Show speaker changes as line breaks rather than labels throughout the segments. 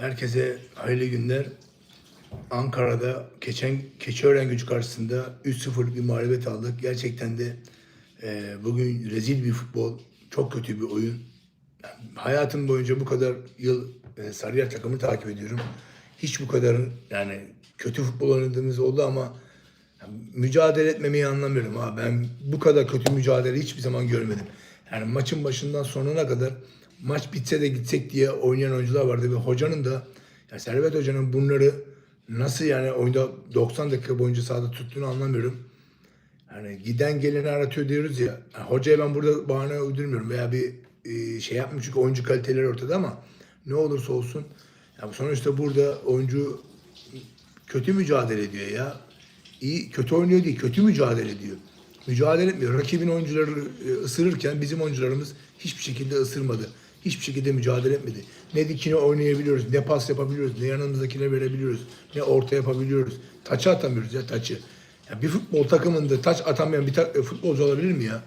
Herkese hayırlı günler. Ankara'da geçen Keçiören gücü karşısında 3-0 bir mağlubiyet aldık. Gerçekten de e, bugün rezil bir futbol, çok kötü bir oyun. Yani hayatım boyunca bu kadar yıl e, Sarıyer takımını takip ediyorum. Hiç bu kadar yani kötü futbol oynadığımız oldu ama yani mücadele etmemeyi anlamıyorum ha. Ben bu kadar kötü mücadele hiçbir zaman görmedim. Yani maçın başından sonuna kadar maç bitse de gitsek diye oynayan oyuncular vardı ve hocanın da yani Servet Hoca'nın bunları nasıl yani oyunda 90 dakika boyunca sahada tuttuğunu anlamıyorum. Yani giden geleni aratıyor diyoruz ya. Yani hocaya ben burada bahane uydurmuyorum veya bir e, şey yapmış çünkü oyuncu kaliteleri ortada ama ne olursa olsun yani sonuçta burada oyuncu kötü mücadele ediyor ya. İyi kötü oynuyor değil, kötü mücadele ediyor. Mücadele etmiyor. Rakibin oyuncuları e, ısırırken bizim oyuncularımız hiçbir şekilde ısırmadı. Hiçbir şekilde mücadele etmedi. Ne dikine oynayabiliyoruz, ne pas yapabiliyoruz, ne yanımızdakine verebiliyoruz, ne orta yapabiliyoruz. Taçı atamıyoruz ya taçı. Ya bir futbol takımında taç atamayan bir ta- e, futbolcu olabilir mi ya?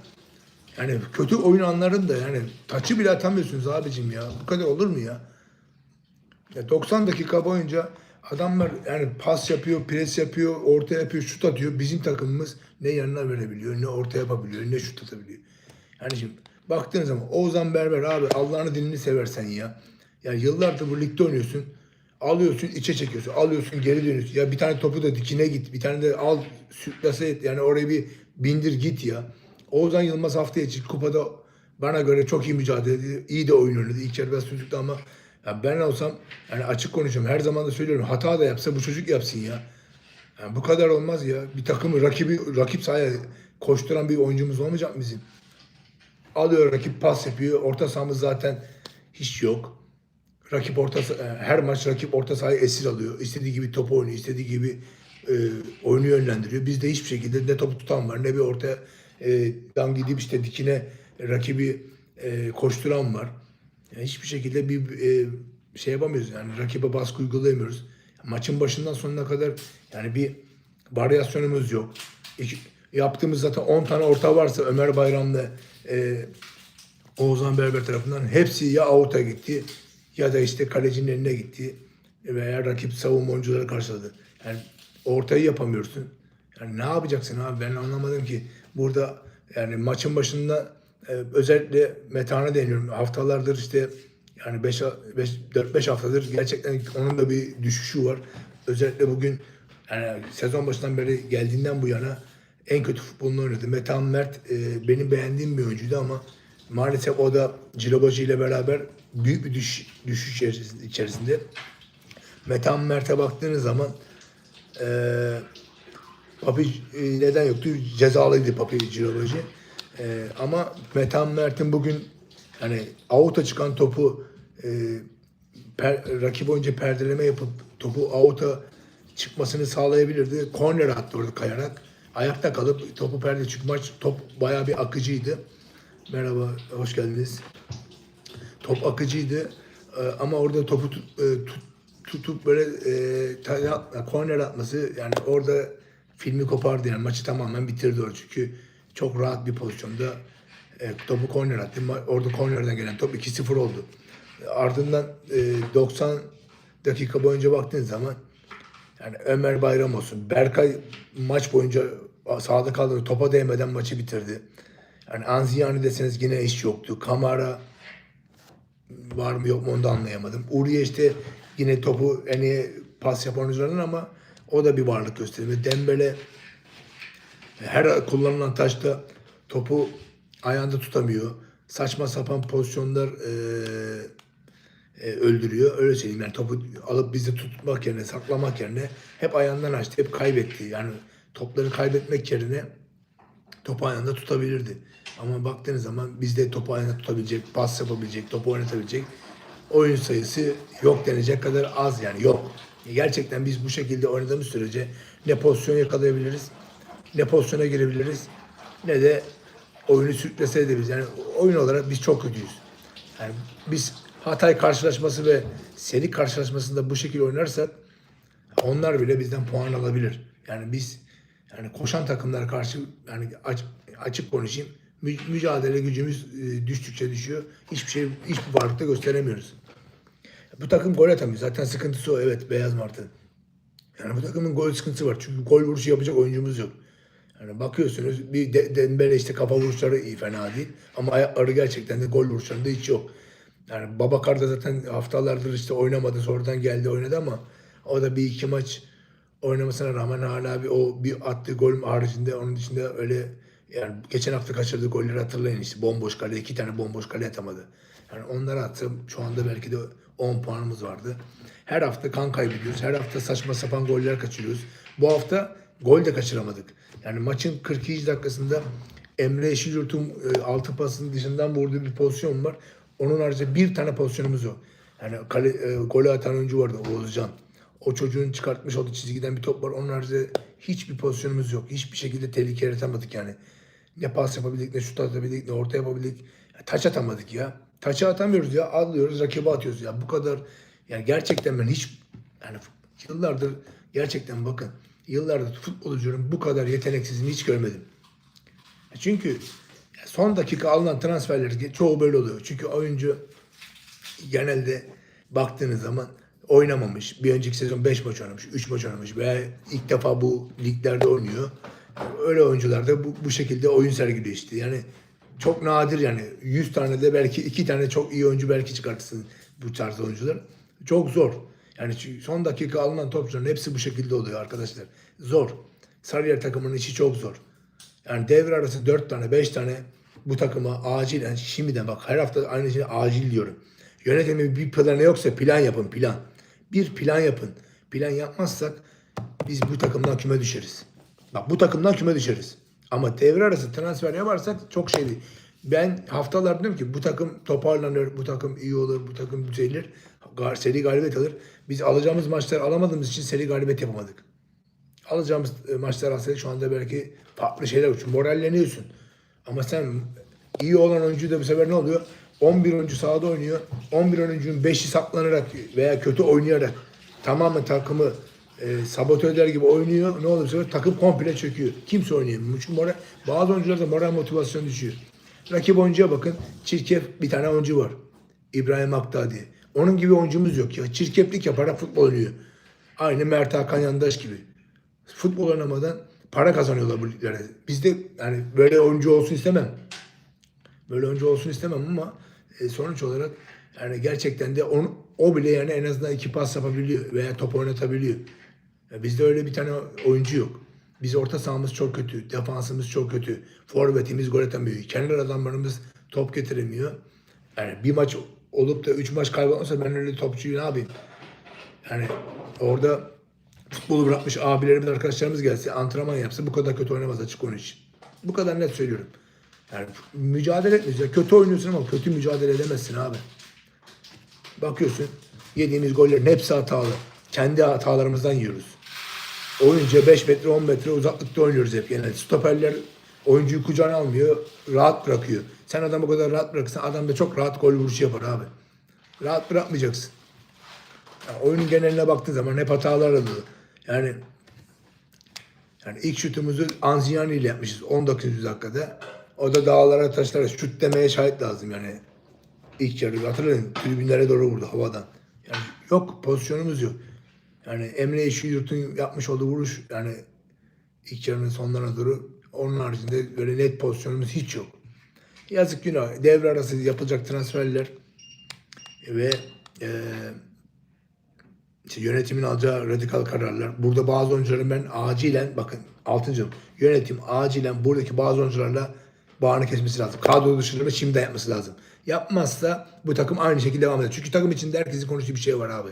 Yani kötü oyun anlarında yani taçı bile atamıyorsunuz abicim ya. Bu kadar olur mu ya? Ya 90 dakika boyunca adamlar yani pas yapıyor, pres yapıyor, orta yapıyor, şut atıyor. Bizim takımımız ne yanına verebiliyor, ne orta yapabiliyor, ne şut atabiliyor. Yani şimdi baktığın zaman Oğuzhan Berber abi Allah'ını dinini seversen ya. Ya yıllardır bu ligde oynuyorsun. Alıyorsun, içe çekiyorsun. Alıyorsun, geri dönüyorsun. Ya bir tane topu da dikine git. Bir tane de al, sürtlase et. Yani oraya bir bindir git ya. Oğuzhan Yılmaz haftaya için kupada bana göre çok iyi mücadele etti. İyi de oyun oynadı. İlk yarı biraz tutuktu ama ya ben olsam yani açık konuşuyorum. Her zaman da söylüyorum. Hata da yapsa bu çocuk yapsın ya. Yani bu kadar olmaz ya. Bir takımı rakibi rakip sahaya koşturan bir oyuncumuz olmayacak mı bizim? Alıyor rakip pas yapıyor. Orta sahamız zaten hiç yok. Rakip orta sa- her maç rakip orta sahayı esir alıyor. İstediği gibi top oynuyor, istediği gibi e, oyunu yönlendiriyor. Bizde hiçbir şekilde ne topu tutan var ne bir ortaya e, dan gidip işte dikine rakibi e, koşturan var. Yani hiçbir şekilde bir e, şey yapamıyoruz yani rakibe baskı uygulayamıyoruz. Maçın başından sonuna kadar yani bir varyasyonumuz yok. İki- yaptığımız zaten 10 tane orta varsa Ömer Bayram'la e, Oğuzhan Berber tarafından hepsi ya out'a gitti ya da işte kalecinin eline gitti veya rakip savunma oyuncuları karşıladı. Yani ortayı yapamıyorsun. Yani ne yapacaksın abi ben anlamadım ki. Burada yani maçın başında e, özellikle Metan'a deniyorum. Haftalardır işte yani 5 4-5 haftadır gerçekten onun da bir düşüşü var. Özellikle bugün yani sezon başından beri geldiğinden bu yana en kötü futbolunu oynadı. Metehan Mert e, benim beğendiğim bir oyuncuydu ama maalesef o da Cilobacı ile beraber büyük bir düş, düşüş içerisinde- içerisinde. Metehan Mert'e baktığınız zaman e, Papi e, neden yoktu? Cezalıydı Papi Cilobacı. E, ama Metehan Mert'in bugün yani avuta çıkan topu e, per, rakip oyuncu perdeleme yapıp topu avuta çıkmasını sağlayabilirdi. Korner attı orada kayarak. Ayakta kalıp topu perde çünkü maç top bayağı bir akıcıydı. Merhaba, hoş geldiniz. Top akıcıydı Ee, ama orada topu tut- e, tut- tutup böyle e, ta- korner atması yani orada filmi kopardı yani maçı tamamen bitirdi o çünkü çok rahat bir pozisyonda e, topu korner attı. Orada kornerden gelen top 2-0 oldu. Ardından e, 90 dakika boyunca baktığınız zaman yani Ömer Bayram olsun. Berkay maç boyunca sahada kaldı. Topa değmeden maçı bitirdi. Yani Anziyani deseniz yine iş yoktu. Kamara var mı yok mu onu da anlayamadım. Uriye işte yine topu en iyi pas yapan oyuncuların ama o da bir varlık gösterdi. Dembele her kullanılan taşta topu ayağında tutamıyor. Saçma sapan pozisyonlar eee, e, öldürüyor. Öyle söyleyeyim yani topu alıp bizi tutmak yerine, saklamak yerine hep ayağından açtı, hep kaybetti. Yani topları kaybetmek yerine topu ayağında tutabilirdi. Ama baktığınız zaman bizde topu ayağında tutabilecek, pas yapabilecek, topu oynatabilecek oyun sayısı yok denecek kadar az yani yok. Gerçekten biz bu şekilde oynadığımız sürece ne pozisyon yakalayabiliriz, ne pozisyona girebiliriz, ne de oyunu sürüklese edebiliriz. Yani oyun olarak biz çok kötüyüz. Yani biz Hatay karşılaşması ve Seri karşılaşmasında bu şekilde oynarsak onlar bile bizden puan alabilir. Yani biz yani koşan takımlara karşı yani aç- açık konuşayım mü- mücadele gücümüz e, düştükçe düşüyor. Hiçbir şey hiçbir varlıkta gösteremiyoruz. Bu takım gol atamıyor. Zaten sıkıntısı o. Evet Beyaz Martı. Yani bu takımın gol sıkıntısı var. Çünkü gol vuruşu yapacak oyuncumuz yok. Yani bakıyorsunuz bir de, Dembele işte kafa vuruşları iyi fena değil. Ama ayakları gerçekten de gol vuruşlarında hiç yok. Yani Babakar da zaten haftalardır işte oynamadı. Sonradan geldi oynadı ama o da bir iki maç oynamasına rağmen hala bir o bir attığı gol haricinde onun dışında öyle yani geçen hafta kaçırdığı golleri hatırlayın işte bomboş kale iki tane bomboş kale atamadı. Yani onları attım. Şu anda belki de 10 puanımız vardı. Her hafta kan kaybediyoruz. Her hafta saçma sapan goller kaçırıyoruz. Bu hafta gol de kaçıramadık. Yani maçın 42. dakikasında Emre Yeşilyurt'un e, altı pasının dışından vurduğu bir pozisyon var. Onun haricinde bir tane pozisyonumuz yok. Yani kale, e, golü atan oyuncu vardı Oğuzcan. O çocuğun çıkartmış olduğu çizgiden bir top var. Onun haricinde hiçbir pozisyonumuz yok. Hiçbir şekilde tehlike yaratamadık yani. Ne pas yapabildik, ne şut atabildik, ne orta yapabildik. Ya, taç atamadık ya. Taça atamıyoruz ya. Alıyoruz, rakibe atıyoruz ya. Bu kadar yani gerçekten ben hiç yani yıllardır gerçekten bakın yıllardır futbol izliyorum. Bu kadar yeteneksizini hiç görmedim. Çünkü son dakika alınan transferler çoğu böyle oluyor. Çünkü oyuncu genelde baktığınız zaman oynamamış. Bir önceki sezon 5 maç oynamış, 3 maç oynamış veya ilk defa bu liglerde oynuyor. Öyle oyuncular da bu, bu şekilde oyun sergiliyor işte. Yani çok nadir yani 100 tane de belki 2 tane çok iyi oyuncu belki çıkartırsın bu tarz oyuncular. Çok zor. Yani son dakika alınan topçuların hepsi bu şekilde oluyor arkadaşlar. Zor. Sarıyer takımının işi çok zor. Yani devre arası 4 tane 5 tane bu takıma acilen şimdiden bak her hafta aynı şeyi acil diyorum. Yönetimin bir planı yoksa plan yapın plan. Bir plan yapın. Plan yapmazsak biz bu takımdan küme düşeriz. Bak bu takımdan küme düşeriz. Ama devre arası transfer yaparsak çok şey değil. Ben haftalar diyorum ki bu takım toparlanır, bu takım iyi olur, bu takım düzelir, seri galibiyet alır. Biz alacağımız maçları alamadığımız için seri galibiyet yapamadık. Alacağımız e, maçlar alsaydık şu anda belki farklı şeyler olur. Çünkü moralleniyorsun. Ama sen iyi olan oyuncu da bu sefer ne oluyor? 11 oyuncu sahada oynuyor. 11 oyuncunun 5'i saklanarak veya kötü oynayarak tamamen takımı e, sabote eder gibi oynuyor. Ne oluyor bu sefer? Takım komple çöküyor. Kimse oynayamıyor. Çünkü moral, bazı oyuncularda moral motivasyon düşüyor. Rakip oyuncuya bakın. Çirkef bir tane oyuncu var. İbrahim Akta diye. Onun gibi oyuncumuz yok ya. Çirkeflik yaparak futbol oynuyor. Aynı Mert Hakan Yandaş gibi. Futbol oynamadan para kazanıyorlar bu liglere. Bizde yani böyle oyuncu olsun istemem. Böyle oyuncu olsun istemem ama e, sonuç olarak yani gerçekten de onu, o bile yani en azından iki pas yapabiliyor veya top oynatabiliyor. Ya bizde öyle bir tane oyuncu yok. Biz orta sahamız çok kötü, defansımız çok kötü, forvetimiz gol atamıyor, kenar adamlarımız top getiremiyor. Yani bir maç olup da üç maç kaybolmasa ben öyle topçuyu ne yapayım? Yani orada futbolu bırakmış abilerimiz, arkadaşlarımız gelse, antrenman yapsa bu kadar kötü oynamaz açık konuş. Bu kadar net söylüyorum. Yani mücadele etmiyoruz. Ya kötü oynuyorsun ama kötü mücadele edemezsin abi. Bakıyorsun yediğimiz gollerin hepsi hatalı. Kendi hatalarımızdan yiyoruz. Oyuncuya 5 metre 10 metre uzaklıkta oynuyoruz hep genelde. Stoperler oyuncuyu kucağına almıyor, rahat bırakıyor. Sen adamı o kadar rahat bırakırsan adam da çok rahat gol vuruşu yapar abi. Rahat bırakmayacaksın. Yani oyunun geneline baktığın zaman hep hatalar oluyor. Yani yani ilk şutumuzu Anziani ile yapmışız 19. dakikada. O da dağlara taşlara şut demeye şahit lazım yani. İlk yarı hatırlayın tribünlere doğru vurdu havadan. Yani yok pozisyonumuz yok. Yani Emre Yeşilyurt'un yapmış olduğu vuruş yani ilk yarının sonlarına doğru onun haricinde böyle net pozisyonumuz hiç yok. Yazık günah. Devre arası yapılacak transferler ve eee yönetimin alacağı radikal kararlar. Burada bazı oyuncuların ben acilen bakın 6. yönetim acilen buradaki bazı oyuncularla bağını kesmesi lazım. Kadro dışarıma şimdi yapması lazım. Yapmazsa bu takım aynı şekilde devam eder. Çünkü takım içinde herkesin konuştuğu bir şey var abi.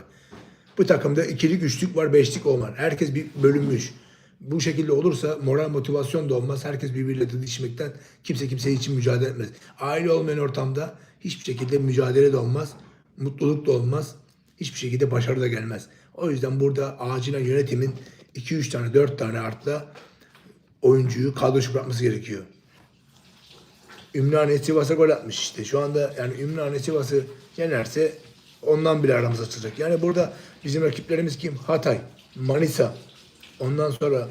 Bu takımda ikilik, üçlük var, beşlik olmaz. Herkes bir bölünmüş. Bu şekilde olursa moral motivasyon da olmaz. Herkes birbiriyle didişmekten kimse kimse için mücadele etmez. Aile olmayan ortamda hiçbir şekilde mücadele de olmaz. Mutluluk da olmaz. Hiçbir şekilde başarı da gelmez. O yüzden burada acilen yönetimin 2-3 tane 4 tane artla oyuncuyu kadroşu bırakması gerekiyor. Ümraniye Sivas'a gol atmış işte. Şu anda yani Ümraniye Sivas'ı yenerse ondan bile aramız açılacak. Yani burada bizim rakiplerimiz kim? Hatay, Manisa, ondan sonra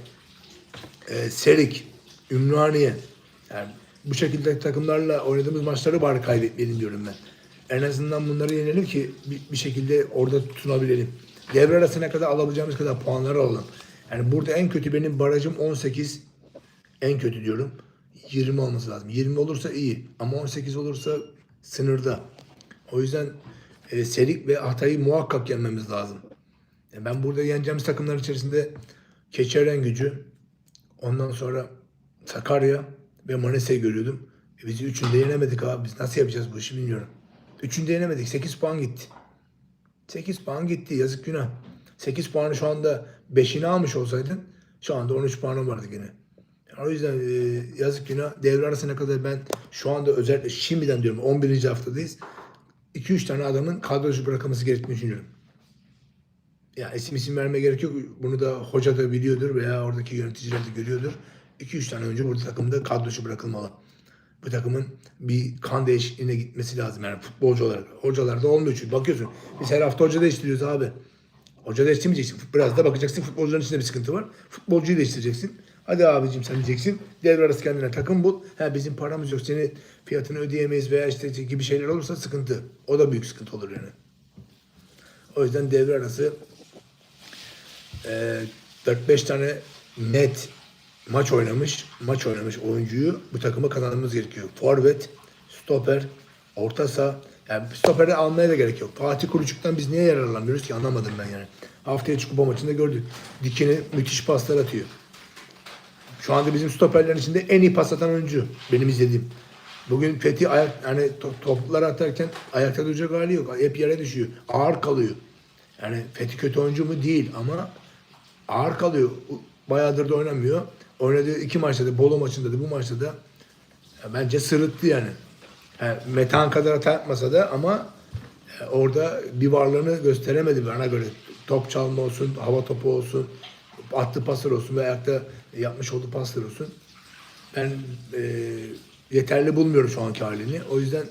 e, Serik, Ümraniye. Yani bu şekilde takımlarla oynadığımız maçları bari kaybetmeyelim diyorum ben. En azından bunları yenelim ki bir, bir şekilde orada tutunabilelim. Devre arasına kadar alabileceğimiz kadar puanları alalım. Yani burada en kötü benim barajım 18. En kötü diyorum. 20 olması lazım. 20 olursa iyi. Ama 18 olursa sınırda. O yüzden e, Serik ve Hatay'ı muhakkak yenmemiz lazım. Yani ben burada yeneceğimiz takımlar içerisinde Keçiören gücü, ondan sonra Sakarya ve Manisa'yı görüyordum. E biz üçünü de yenemedik abi. Biz nasıl yapacağız bu işi bilmiyorum. Üçünü de yenemedik. 8 puan gitti. 8 puan gitti. Yazık günah. 8 puanı şu anda 5'ini almış olsaydın şu anda 13 puanın vardı yine. Yani o yüzden e, yazık günah. Devre arasına kadar ben şu anda özellikle şimdiden diyorum 11. haftadayız. 2-3 tane adamın kadrosu bırakılması gerektiğini düşünüyorum. Ya isim isim vermeye gerek yok. Bunu da hoca da biliyordur veya oradaki yöneticiler de görüyordur. 2-3 tane önce burada takımda kadrosu bırakılmalı. Bu takımın bir kan değişikliğine gitmesi lazım yani futbolcu olarak. Hocalarda olmuyor çünkü bakıyorsun. Biz her hafta hoca değiştiriyoruz abi. Hoca değiştirmeyeceksin. Biraz da bakacaksın futbolcuların içinde bir sıkıntı var. Futbolcuyu değiştireceksin. Hadi abicim sen diyeceksin. Devre arası kendine takım bul. Ha bizim paramız yok. Senin fiyatını ödeyemeyiz veya işte gibi şeyler olursa sıkıntı. O da büyük sıkıntı olur yani. O yüzden devre arası e, 4-5 tane net maç oynamış, maç oynamış oyuncuyu bu takıma kazanmamız gerekiyor. Forvet, stoper, orta saha. Yani stoperi almaya da gerek yok. Fatih Kuruçuk'tan biz niye yararlanmıyoruz ki anlamadım ben yani. Haftaya içi kupa maçında gördük. Dikini müthiş paslar atıyor. Şu anda bizim stoperlerin içinde en iyi pas atan oyuncu. Benim izlediğim. Bugün Fethi ayak yani to- topları atarken ayakta duracak hali yok. Hep yere düşüyor. Ağır kalıyor. Yani Fethi kötü oyuncu mu? Değil ama ağır kalıyor. Bayağıdır da oynamıyor. Oynadığı iki maçta da Bolu maçında da bu maçta da bence sırıttı yani. yani Metan kadar hata yapmasa da ama e, orada bir varlığını gösteremedi bana göre. Top çalma olsun, hava topu olsun, attığı paslar olsun ve ayakta yapmış olduğu paslar olsun. Ben e, yeterli bulmuyorum şu anki halini. O yüzden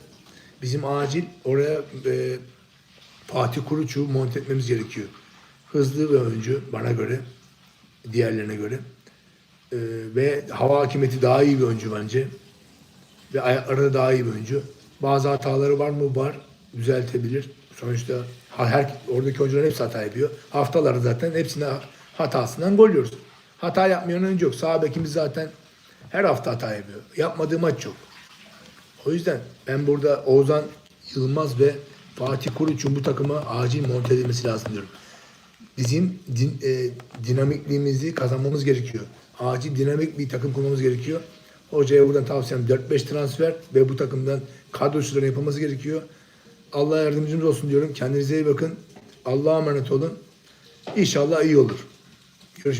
bizim acil oraya e, Fatih Kuruç'u monte etmemiz gerekiyor. Hızlı bir oyuncu bana göre, diğerlerine göre. E, ve hava hakimiyeti daha iyi bir oyuncu bence. Ve ayakları da daha iyi bir oyuncu. Bazı hataları var mı? Var. Düzeltebilir. Sonuçta her, oradaki oyuncuların hepsi hata yapıyor. Haftaları zaten hepsine hatasından gol yiyoruz. Hata yapmayan oyuncu yok. Sağ bekimiz zaten her hafta hata yapıyor. Yapmadığı maç yok. O yüzden ben burada Oğuzhan Yılmaz ve Fatih Kuruç'un bu takıma acil monte edilmesi lazım diyorum. Bizim din, e, dinamikliğimizi kazanmamız gerekiyor. Acil dinamik bir takım kurmamız gerekiyor. Hocaya buradan tavsiyem 4-5 transfer ve bu takımdan kadrosuların yapılması gerekiyor. Allah yardımcımız olsun diyorum. Kendinize iyi bakın. Allah'a emanet olun. İnşallah iyi olur.